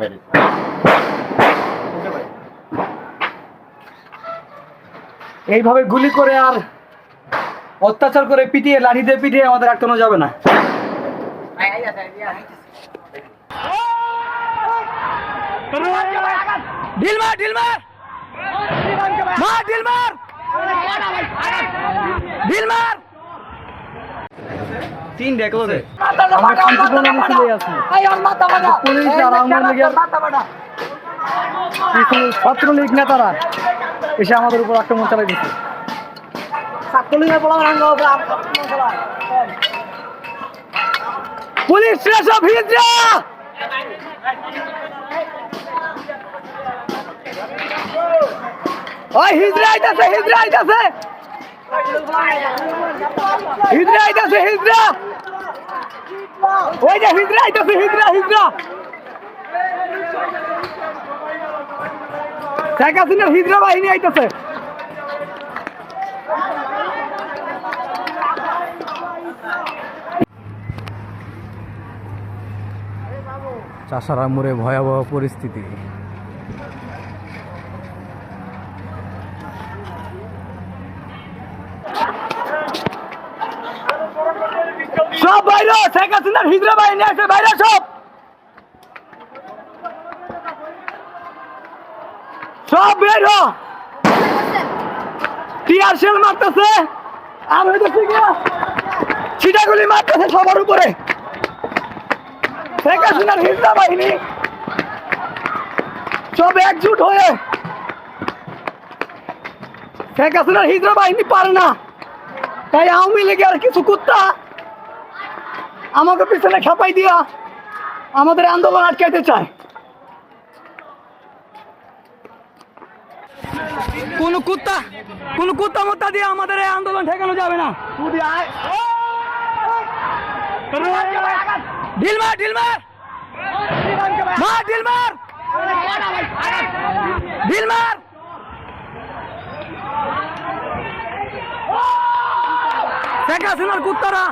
Very এইভাবে গুলি করে আর অত্যাচার করে পিটিয়ে লাঠি দিয়ে পিটিয়ে আমাদের আটকানো যাবে না। ঢিল মার ঢিল মার মার ঢিল মার ঢিল মার তিন দেখল রে। আমার শান্তিপূর্ণ মিছিলে আছে পুলিশ আর আওয়ামী লীগের কিছু ছাত্রলীগ নেতারা এসে আমাদের উপর আক্রমণ চালাই দিচ্ছে পুলিশ সব হিজরা ওই হিজরা আইতাছে হিজরা আইতাছে! হিজরা আইতাছে হিজরা! ওই যে হিজরা আইতাছে হিজরা হিজরা শেখ হাসিনার বাহিনী আইতাছে। চাষার মোড়ে ভয়াবহ পরিস্থিতি। সব বাইরে, শেখ হাসিনার বাহিনী আছে, বাইরে সব। সব বের শেল মারতেছে? আর ছিটাগুলি মারতেছে সবার উপরে। শেখ হাসিনার বাহিনী। সব একজুট হয়ে। শেখ হাসিনার হিজরা বাহিনী পারে না। তাই আওয়ামী লীগের কিছু কুত্তা আমাকে পিছনে খেপাই দিয়া আমাদের আন্দোলন আটকাইতে চায়। কোন কুত্তা কোন কুত্তা মুত্তা দিয়ে আমাদের এই আন্দোলন ঠেকানো যাবে না? ঢিল মার ঢিল মার। মার ঢিল মার। ঢিল মার। শেখ হাসিনার কুত্তারা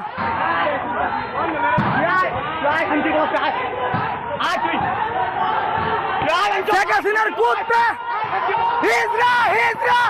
শেখ হাসিনার কুত্তা! হিজরা হিজরা